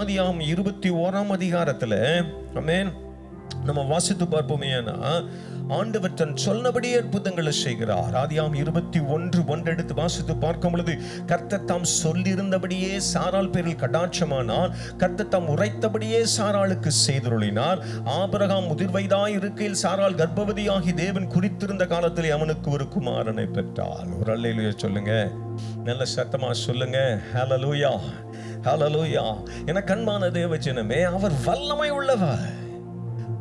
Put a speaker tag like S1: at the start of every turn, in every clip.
S1: ஆதியாம் இருபத்தி ஓராம் அதிகாரத்துல அமேன் நம்ம வாசித்து பார்ப்போமேனா ஆண்டவர் தன் சொன்னபடியே அற்புதங்களை செய்கிறார். ஆதியாம் இருபத்தி ஒன்று ஒன்றெடுத்து வாசித்து பார்க்கும் பொழுது கர்த்தர் தாம் சொல்லியிருந்தபடியே சாராள் பேரில் கடாட்சமானார் கர்த்தர் தாம் உரைத்தபடியே சாராளுக்கு செய்துருளினார். ஆபரகாம் முதிர்வைதாய் இருக்கையில் சாரால் கர்ப்பவதியாகி தேவன் குறித்திருந்த காலத்திலே அவனுக்கு ஒரு குமாரனை பெற்றால் ஒரு அல்லையிலேயே சொல்லுங்க. நல்ல சத்தமா சொல்லுங்க. ஹலலூயா ஹலலூயா என கண்மான தேவஜனமே அவர் வல்லமை உள்ளவர்.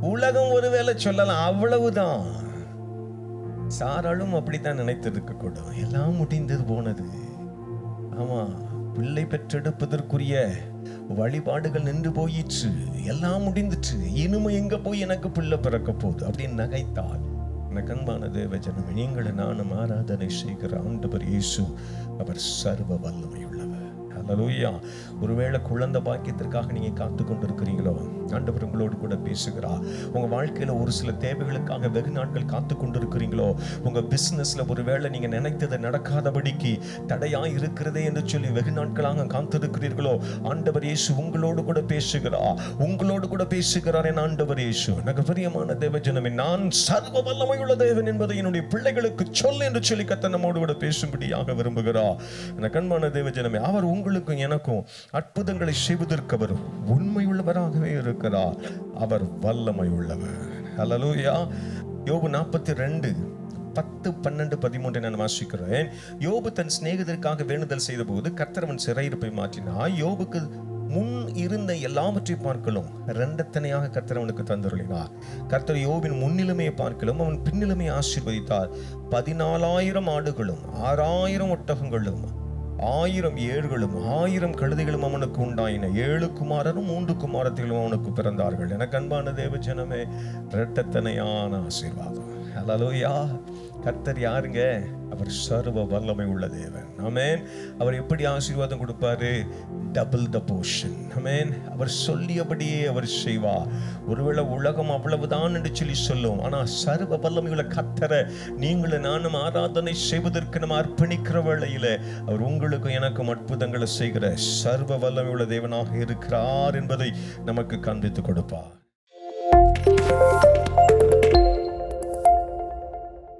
S1: உலகம் ஒருவேளை சொல்லலாம் அவ்வளவுதான். சாராலும் அப்படித்தான் நினைத்திருக்க கூடும் எல்லாம் முடிந்தது போனது. ஆமா பிள்ளை பெற்றெடுப்பதற்குரிய வழிபாடுகள் நின்று போயிற்று எல்லாம் முடிந்துச்சு இனிமே எங்க போய் எனக்கு பிள்ளை பிறக்க போகுது அப்படின்னு நகைத்தாள். எனக்கு தேவ ஜனமே நீங்களை நானும் ஆராதனை செய்கிற ஆண்டவர் இயேசு அவர் சர்வ வல்லமை உள்ளவர் ஒருவேளை குழந்தை பாக்கியத்திற்காக நீங்க காத்து கொண்டிருக்கிறீங்களோ ஆண்டவர் உங்களோடு கூட பேசுகிறா உங்க வாழ்க்கையில ஒரு சில தேவைகளுக்காக வெகு நாட்கள் காத்து கொண்டிருக்கிறீங்களோ உங்க பிசினஸ்ல ஒருவேளை நீங்க நினைத்தது நடக்காதபடிக்கு தடையா இருக்கிறதே என்று சொல்லி வெகு நாட்களாக காத்திருக்கிறீர்களோ ஆண்டவர் இயேசு உங்களோடு கூட பேசுகிறா உங்களோடு கூட பேசுகிறார் என் ஆண்டவர் இயேசு. எனக்கு பிரியமான தேவஜனமே நான் சர்வ வல்லமையுள்ள தேவன் என்பதை என்னுடைய பிள்ளைகளுக்கு சொல் என்று சொல்லி கத்த நம்மோடு கூட பேசும்படியாக விரும்புகிறா எனக்கு அன்பான தேவஜனமே அவர் உங்களுக்கும் எனக்கும் அற்புதங்களை செய்வதற்கு அவர் உண்மையுள்ளவராகவே இருக்கிறார். அவர் வல்லமை உள்ளவர் ஹalleluya யோபு நாற்பத்தி ரெண்டு பத்து பன்னெண்டு பதிமூன்று நான் வாசிக்கிறேன். யோபு தன் சிநேகிதருக்காக வேண்டுதல் செய்த போது கர்த்தரவன் சிறையிருப்பை மாற்றினார். யோபுக்கு முன் இருந்த எல்லாவற்றை பார்க்கலும் ரெண்டத்தனையாக கர்த்தரவனுக்கு தந்தருளினார். கர்த்தர் யோபின் முன்னிலைமையை பார்க்கலும் அவன் பின்னிலைமையை ஆசீர்வதித்தார். பதினாலாயிரம் ஆடுகளும் ஆறாயிரம் ஒட்டகங்களும் ஆயிரம் ஏழுகளும் ஆயிரம் கழுதைகளும் அவனுக்கு உண்டாயின. ஏழு குமாரரும் மூன்று குமாரத்திலும் அவனுக்கு பிறந்தார்கள். எனக்கு அன்பான தேவ ஜனமே இரட்டத்தனையான ஆசீர்வாதம். ஹalleluya கர்த்தர் யாருங்க? அவர் சர்வ வல்லமை உள்ள தேவன். ஆமென் அவர் எப்படி ஆசீர்வாதம் கொடுப்பாரு? டபுள் த போர்ஷன் ஆமென் அவர் சொல்லியபடியே அவர் செய்வார் ஒருவேளை உலகம் அவ்வளவுதான் என்று சொல்லி சொல்லும். ஆனால் சர்வ வல்லமை உள்ள கர்த்தரை நீங்களும் நானும் ஆராதனை செய்வதற்கு நம்ம அர்ப்பணிக்கிற வேளையில் அவர் உங்களுக்கும் எனக்கும் அற்புதங்களை செய்கிற சர்வ வல்லமையுள்ள தேவனாக இருக்கிறார் என்பதை நமக்கு காண்பித்து கொடுப்பார்.